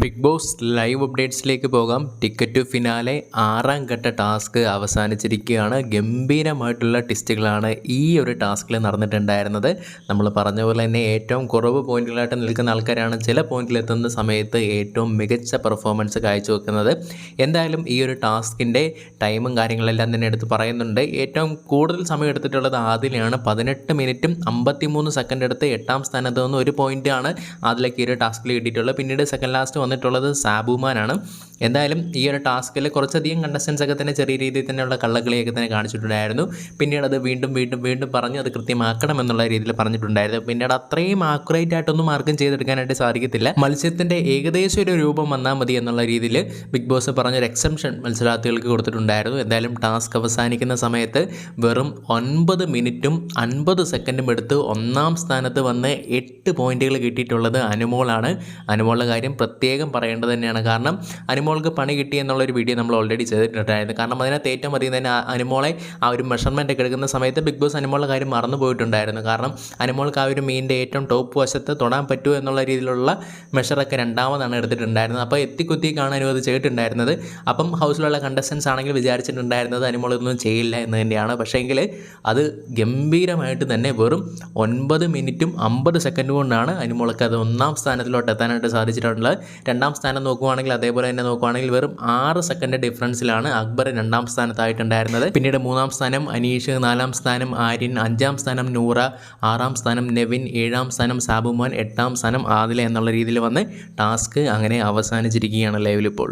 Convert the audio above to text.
Big boss live അപ്ഡേറ്റ്സിലേക്ക് പോകാം. Ticket to finale ആറാം ഘട്ട ടാസ്ക് അവസാനിച്ചിരിക്കുകയാണ്. ഗംഭീരമായിട്ടുള്ള ടെസ്റ്റുകളാണ് ഈ ഒരു ടാസ്കിൽ നടന്നിട്ടുണ്ടായിരുന്നത്. നമ്മൾ പറഞ്ഞ പോലെ തന്നെ ഏറ്റവും കുറവ് പോയിന്റുകളായിട്ട് നിൽക്കുന്ന ആൾക്കാരാണ് ചില പോയിന്റിലെത്തുന്ന സമയത്ത് ഏറ്റവും മികച്ച പെർഫോമൻസ് കാഴ്ചവെക്കുന്നത്. എന്തായാലും ഈ ഒരു ടാസ്കിന്റെ ടൈമും കാര്യങ്ങളെല്ലാം തന്നെ എടുത്ത് പറയുന്നുണ്ട്. ഏറ്റവും കൂടുതൽ സമയം എടുത്തിട്ടുള്ളത് ആദിലാണ് പതിനെട്ട് മിനിറ്റും അമ്പത്തിമൂന്ന് സെക്കൻഡ് എടുത്ത് എട്ടാം സ്ഥാനത്ത് നിന്ന് ഒരു പോയിന്റാണ് ആദിലേക്ക് ഈ ഒരു ടാസ്കിൽ കിട്ടിയിട്ടുള്ളത്. പിന്നീട് സെക്കൻഡ് ലാസ്റ്റ് വന്നിട്ടുള്ളത് സാബുമാനാണ്. എന്തായാലും ഈ ഒരു ടാസ്കിൽ കുറച്ചധികം കണ്ടസ്റ്റൻസ് ഒക്കെ തന്നെ ചെറിയ രീതിയിൽ തന്നെയുള്ള കള്ളക്കളിയൊക്കെ തന്നെ കാണിച്ചിട്ടുണ്ടായിരുന്നു. പിന്നീട് അത് വീണ്ടും വീണ്ടും വീണ്ടും പറഞ്ഞ് അത് കൃത്യമാക്കണം എന്നുള്ള രീതിയിൽ പറഞ്ഞിട്ടുണ്ടായിരുന്നു. പിന്നീട് അത്രയും ആക്യുറേറ്റ് ആയിട്ടൊന്നും ആർക്കും ചെയ്തെടുക്കാനായിട്ട് സാധിക്കത്തില്ല. മത്സ്യത്തിന്റെ ഏകദേശം ഒരു രൂപം വന്നാൽ മതി എന്നുള്ള രീതിയിൽ ബിഗ് ബോസ് പറഞ്ഞൊരു എക്സംഷൻ മത്സരാർത്ഥികൾക്ക് കൊടുത്തിട്ടുണ്ടായിരുന്നു. എന്തായാലും ടാസ്ക് അവസാനിക്കുന്ന സമയത്ത് വെറും ഒൻപത് മിനിറ്റും അൻപത് സെക്കൻഡും എടുത്ത് ഒന്നാം സ്ഥാനത്ത് വന്ന് എട്ട് പോയിന്റുകൾ കിട്ടിയിട്ടുള്ളത് അനുമോളാണ്. അനുമോളുടെ കാര്യം പ്രത്യേകം പറയേണ്ടത് തന്നെയാണ്. കാരണം അനുമോൾക്ക് പണി കിട്ടി എന്നുള്ളൊരു വീഡിയോ നമ്മൾ ഓൾറെഡി ചെയ്തിട്ടുണ്ടായിരുന്നു. കാരണം അതിനകത്ത് ഏറ്റവും അധികം തന്നെ അനുമോളെ ആ ഒരു മെഷർമെന്റ് ഒക്കെ എടുക്കുന്ന സമയത്ത് ബിഗ് ബോസ് അനുമോളുടെ കാര്യം മറന്നു പോയിട്ടുണ്ടായിരുന്നു. കാരണം അനുമോൾക്ക് ആ ഒരു മീനിന്റെ ഏറ്റവും ടോപ്പ് വശത്ത് തൊടാൻ പറ്റുമോ എന്നുള്ള രീതിയിലുള്ള മെഷറൊക്കെ രണ്ടാമതാണ് എടുത്തിട്ടുണ്ടായിരുന്നത്. അപ്പോൾ എത്തിക്കുത്തിക്കാണ് അത് ചെയ്തിട്ടുണ്ടായിരുന്നത്. അപ്പം ഹൗസിലുള്ള കണ്ടസ്റ്റൻസ് ആണെങ്കിൽ വിചാരിച്ചിട്ടുണ്ടായിരുന്നത് അനുമോൾ ഇതൊന്നും ചെയ്യില്ല എന്ന് തന്നെയാണ് പക്ഷേങ്കിൽ അത് ഗംഭീരമായിട്ട് തന്നെ വെറും ഒൻപത് മിനിറ്റും അമ്പത് സെക്കൻഡ് കൊണ്ടാണ് അനുമോൾക്ക് അത് ഒന്നാം സ്ഥാനത്തിലോട്ട് എത്താനായിട്ട് സാധിച്ചിട്ടുള്ളത്. രണ്ടാം സ്ഥാനം നോക്കുവാണെങ്കിൽ അതേപോലെ തന്നെ നോക്കുവാണെങ്കിൽ വെറും ആറ് സെക്കൻഡ് ഡിഫറൻസിലാണ് അക്ബർ രണ്ടാം സ്ഥാനത്തായിട്ടുണ്ടായിരുന്നത്. പിന്നീട് മൂന്നാം സ്ഥാനം അനീഷ് നാലാം സ്ഥാനം ആര്യൻ അഞ്ചാം സ്ഥാനം നൂറ ആറാം സ്ഥാനം നെവിൻ ഏഴാം സ്ഥാനം സാബുമോൻ എട്ടാം സ്ഥാനം ആദില എന്നുള്ള രീതിയിൽ വന്ന് ടാസ്ക് അങ്ങനെ അവസാനിച്ചിരിക്കുകയാണ് ലൈവിൽ ഇപ്പോൾ.